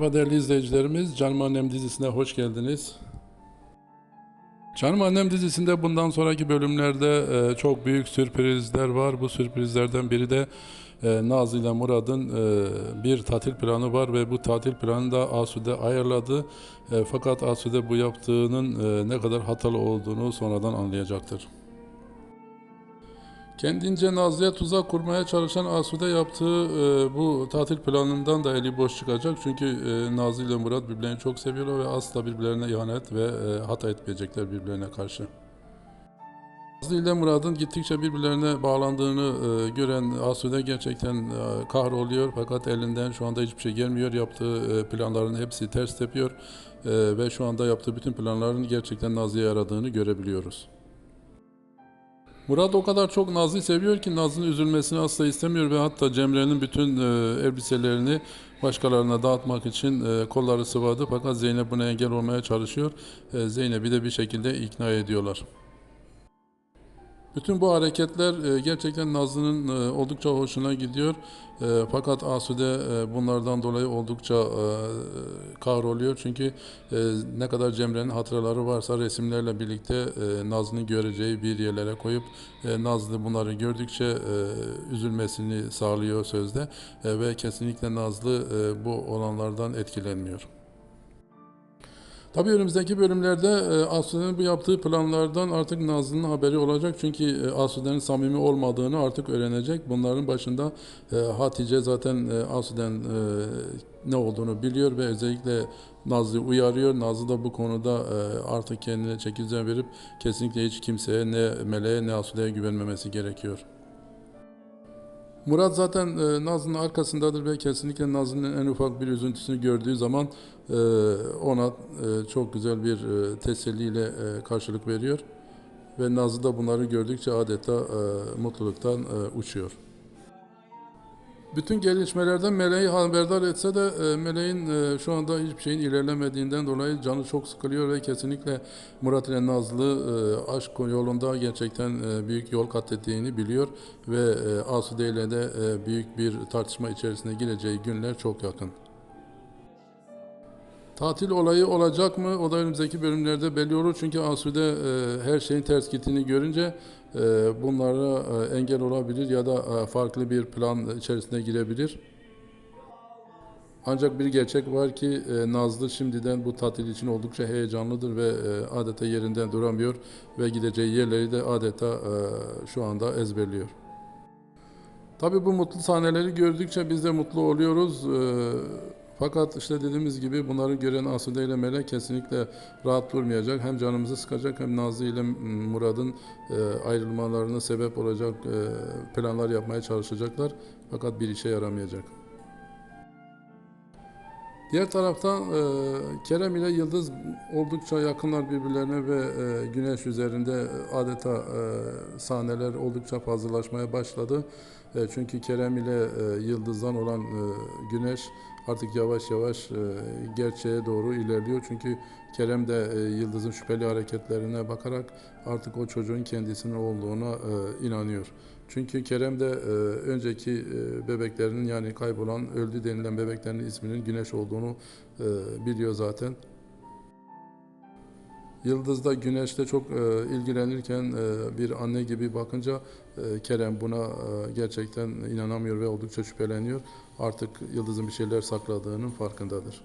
Merhaba değerli izleyicilerimiz. Canım Annem dizisine hoş geldiniz. Canım Annem dizisinde bundan sonraki bölümlerde e, çok büyük sürprizler var. Bu sürprizlerden biri de e, Nazlı ile Murat'ın e, bir tatil planı var ve bu tatil planını da Asude ayarladı. Fakat Asude bu yaptığının ne kadar hatalı olduğunu sonradan anlayacaktır. Kendince Nazlı'ya tuzak kurmaya çalışan Asude yaptığı e, bu tatil planından da eli boş çıkacak. Çünkü e, Nazlı ile Murat birbirlerini çok seviyorlar ve asla birbirlerine ihanet ve e, hata etmeyecekler birbirlerine karşı. Nazlı ile Murat'ın gittikçe birbirlerine bağlandığını e, gören Asude gerçekten e, kahroluyor. Fakat elinden şu anda hiçbir şey gelmiyor. Yaptığı e, planların hepsi ters tepiyor. E, ve şu anda yaptığı bütün planların gerçekten Nazlı'ya yaradığını görebiliyoruz. Murat o kadar çok Nazlı'yı seviyor ki Nazlı'nın üzülmesini asla istemiyor ve hatta Cemre'nin bütün e, elbiselerini başkalarına dağıtmak için e, kolları sıvadı fakat Zeynep buna engel olmaya çalışıyor. E, Zeynep'i de bir şekilde ikna ediyorlar. Bütün bu hareketler e, gerçekten Nazlı'nın e, oldukça hoşuna gidiyor. E, Fakat Asude bunlardan dolayı oldukça kahroluyor. Çünkü ne kadar Cemre'nin hatıraları varsa resimlerle birlikte Nazlı'nın göreceği bir yerlere koyup Nazlı bunları gördükçe üzülmesini sağlıyor sözde ve kesinlikle Nazlı bu olanlardan etkilenmiyor. Tabii önümüzdeki bölümlerde e, Asude'nin bu yaptığı planlardan artık Nazlı'nın haberi olacak. Çünkü e, Asude'nin samimi olmadığını artık öğrenecek. Bunların başında e, Hatice zaten Asude'nin ne olduğunu biliyor ve özellikle Nazlı'yı uyarıyor. Nazlı da bu konuda artık kendine çekirdeği verip kesinlikle hiç kimseye ne Meleğe ne Asude'ye güvenmemesi gerekiyor. Murat zaten e, Nazlı'nın arkasındadır ve kesinlikle Nazlı'nın en ufak bir üzüntüsünü gördüğü zaman e, ona e, çok güzel bir e, teselliyle e, karşılık veriyor. Ve Nazlı da bunları gördükçe adeta e, mutluluktan e, uçuyor. Bütün gelişmelerden Meleği haberdar etse de e, Meleğin e, şu anda hiçbir şeyin ilerlemediğinden dolayı canı çok sıkılıyor ve kesinlikle Murat ile Nazlı e, aşk yolunda gerçekten büyük yol kat ettiğini biliyor ve Asude ile de büyük bir tartışma içerisine gireceği günler çok yakın. Tatil olayı olacak mı? O da önümüzdeki bölümlerde belli olur. Çünkü Asude e, her şeyin ters gittiğini görünce e, bunlara e, engel olabilir ya da e, farklı bir plan içerisine girebilir. Ancak bir gerçek var ki e, Nazlı şimdiden bu tatil için oldukça heyecanlıdır ve e, adeta yerinden duramıyor ve gideceği yerleri de adeta e, şu anda ezberliyor. Tabii bu mutlu sahneleri gördükçe biz de mutlu oluyoruz. E, fakat işte dediğimiz gibi bunları gören Asude ile Melek kesinlikle rahat durmayacak. Hem canımızı sıkacak hem Nazlı ile Murad'ın e, ayrılmalarına sebep olacak e, planlar yapmaya çalışacaklar. Fakat bir işe yaramayacak. Diğer taraftan e, Kerem ile Yıldız oldukça yakınlar birbirlerine ve e, güneş üzerinde adeta sahneler oldukça fazlalaşmaya başladı. Çünkü Kerem ile Yıldız'dan olan güneş artık yavaş yavaş e, gerçeğe doğru ilerliyor. Çünkü Kerem de e, Yıldız'ın şüpheli hareketlerine bakarak artık o çocuğun kendisinin olduğuna e, inanıyor. Çünkü Kerem de önceki bebeklerinin yani kaybolan, öldü denilen bebeklerin isminin Güneş olduğunu biliyor zaten. Yıldız da Güneş'le çok e, ilgilenirken e, bir anne gibi bakınca e, Kerem buna e, gerçekten inanamıyor ve oldukça şüpheleniyor. Artık Yıldız'ın bir şeyler sakladığının farkındadır.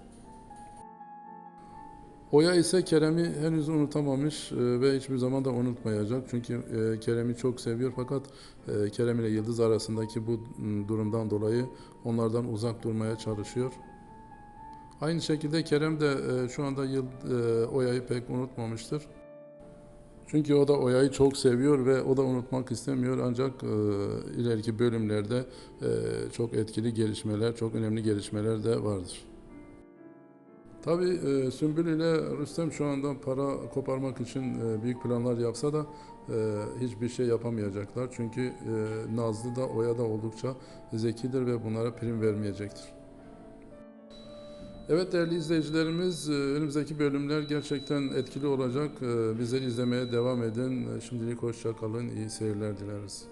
Oya ise Kerem'i henüz unutamamış e, ve hiçbir zaman da unutmayacak. Çünkü e, Kerem'i çok seviyor fakat e, Kerem ile Yıldız arasındaki bu durumdan dolayı onlardan uzak durmaya çalışıyor. Aynı şekilde Kerem de e, şu anda Yıl, e, Oya'yı pek unutmamıştır. Çünkü o da Oya'yı çok seviyor ve o da unutmak istemiyor ancak e, ileriki bölümlerde e, çok etkili gelişmeler, çok önemli gelişmeler de vardır. Tabii e, Sümbül ile Rüstem şu anda para koparmak için e, büyük planlar yapsa da e, hiçbir şey yapamayacaklar. Çünkü e, Nazlı da Oya da oldukça zekidir ve bunlara prim vermeyecektir. Evet değerli izleyicilerimiz, e, önümüzdeki bölümler gerçekten etkili olacak. E, Bizleri izlemeye devam edin. E, Şimdilik hoşça kalın, iyi seyirler dileriz.